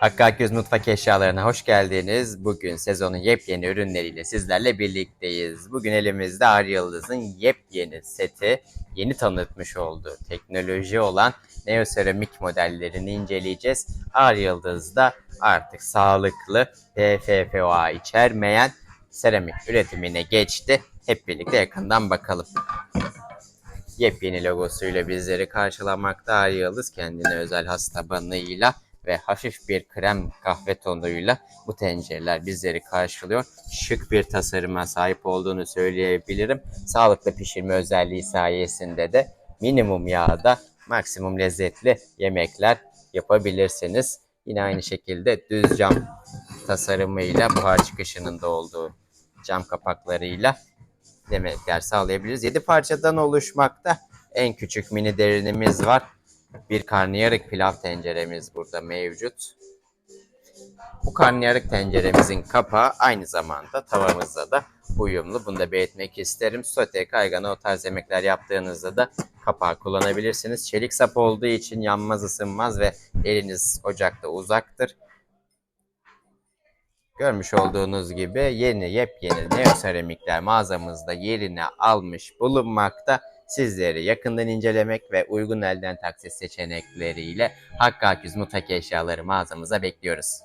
Hakkı Akgöz Mutfak Eşyalarına hoş geldiniz. Bugün sezonun yepyeni ürünleriyle sizlerle birlikteyiz. Bugün elimizde Ağrı Yıldız'ın yepyeni seti, yeni tanıtmış olduğu teknoloji olan neoseramik modellerini inceleyeceğiz. Ağrı Yıldız'da artık sağlıklı PFFOA içermeyen seramik üretimine geçti. Hep birlikte yakından bakalım. Yepyeni logosuyla bizleri karşılamakta Ağrı Yıldız kendine özel has tabanıyla ve hafif bir krem kahve tonuyla bu tencereler bizleri karşılıyor. Şık bir tasarıma sahip olduğunu söyleyebilirim. Sağlıklı pişirme özelliği sayesinde de minimum yağda maksimum lezzetli yemekler yapabilirsiniz. Yine aynı şekilde düz cam tasarımıyla buhar çıkışının da olduğu cam kapaklarıyla yemekler sağlayabiliriz. 7 parçadan oluşmakta. En küçük mini derinimiz var. Bir karnıyarık pilav tenceremiz burada mevcut. Bu karnıyarık tenceremizin kapağı aynı zamanda tavamızda da uyumlu. Bunu da belirtmek isterim. Sote, kaygana o tarz yemekler yaptığınızda da kapağı kullanabilirsiniz. Çelik sap olduğu için yanmaz, ısınmaz ve eliniz ocakta uzaktır. Görmüş olduğunuz gibi yeni yepyeni neoseramikler mağazamızda yerini almış bulunmakta. Sizleri yakından incelemek ve uygun elden taksit seçenekleriyle Hakkı Aküz Mutfak Eşyaları mağazamıza bekliyoruz.